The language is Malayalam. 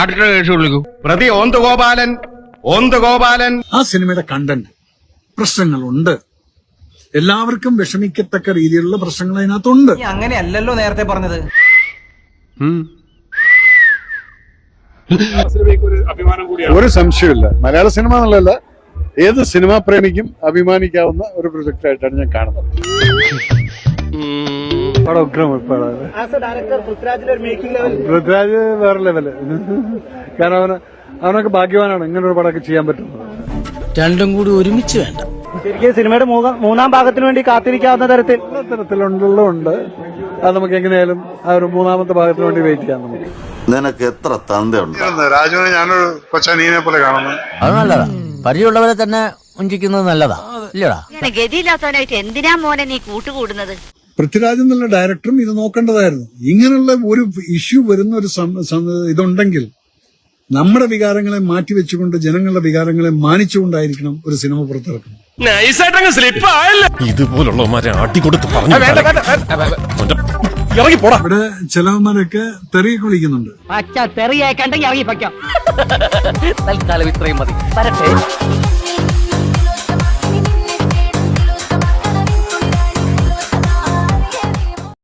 അടുത്ത കേസ് വിളിക്കൂ പ്രതി ഓന്ത് ഗോപാലൻ ഓന്ത് ഗോപാലൻ. ആ സിനിമയുടെ കണ്ടന്റ് പ്രശ്നങ്ങളുണ്ട്. എല്ലാവർക്കും വിഷമിക്കത്തക്ക രീതിയിലുള്ള പ്രശ്നങ്ങൾ അതിനകത്തുണ്ട്. അങ്ങനെയല്ലല്ലോ നേരത്തെ പറഞ്ഞത്. ഒരു സംശയമില്ല മലയാള സിനിമ എന്നുള്ളതല്ല ഏത് സിനിമാ പ്രേമിക്കും അഭിമാനിക്കാവുന്ന ഒരു പ്രൊജക്ട് ആയിട്ടാണ് ഞാൻ കാണുന്നത്. പടം ഉഗ്രം പടം. പൃഥ്വിരാജ് വേറെ ലെവൽ കാരണം അവന് അവനൊക്കെ ഭാഗ്യവാനാണ്. ഇങ്ങനെ ഒരു പടമൊക്കെ ചെയ്യാൻ പറ്റുന്നത്. രണ്ടും കൂടി ഒരുമിച്ച് വേണ്ട. ശരിക്കും സിനിമയുടെ മൂന്നാം- ഭാഗത്തിന് വേണ്ടി കാത്തിരിക്കാവുന്ന തരത്തിൽ. എല്ലാ തരത്തിലുണ്ടുള്ളതുണ്ട് അത് നമുക്ക് എങ്ങനെയായാലും ആ ഒരു മൂന്നാമത്തെ ഭാഗത്തിന് വേണ്ടി വെയിറ്റ് ചെയ്യാം നമുക്ക്. നിനക്ക് എത്ര തന്തയുണ്ട്? രാജുവിനെ ഞാനൊരു കൊച്ചാനീനെ പോലെ കാണുന്നു. അത് നല്ലതാ. പരിചയമുള്ളവരെ തന്നെ ഉഞ്ചിക്കുന്നത് നല്ലതാ. ഇല്ലടാ. ഗതിയില്ലാത്തവനായിട്ട് എന്തിനാ മോനെ നീ കൂട്ടുകൂടുന്നത്? പൃഥ്വിരാജ് എന്നുള്ള ഡയറക്ടറും ഇത് നോക്കേണ്ടതായിരുന്നു. ഇങ്ങനെയുള്ള ഒരു ഇഷ്യൂ വരുന്ന ഒരു ഇതുണ്ടെങ്കിൽ നമ്മുടെ വികാരങ്ങളെ മാറ്റിവെച്ചുകൊണ്ട് ജനങ്ങളുടെ വികാരങ്ങളെ മാനിച്ചുകൊണ്ടായിരിക്കണം ഒരു സിനിമ പുറത്തിറക്കുന്നത്. ഇതുപോലുള്ളവന്മാരെ അടികൊടുത്ത് പറഞ്ഞു ഇവിടെ ചിലവന്മാരൊക്കെ തെറിയൊക്കെ വിളിക്കുന്നുണ്ട്. പൊയ്ക്കോ തൽക്കാലം ഇത്രയും മതി.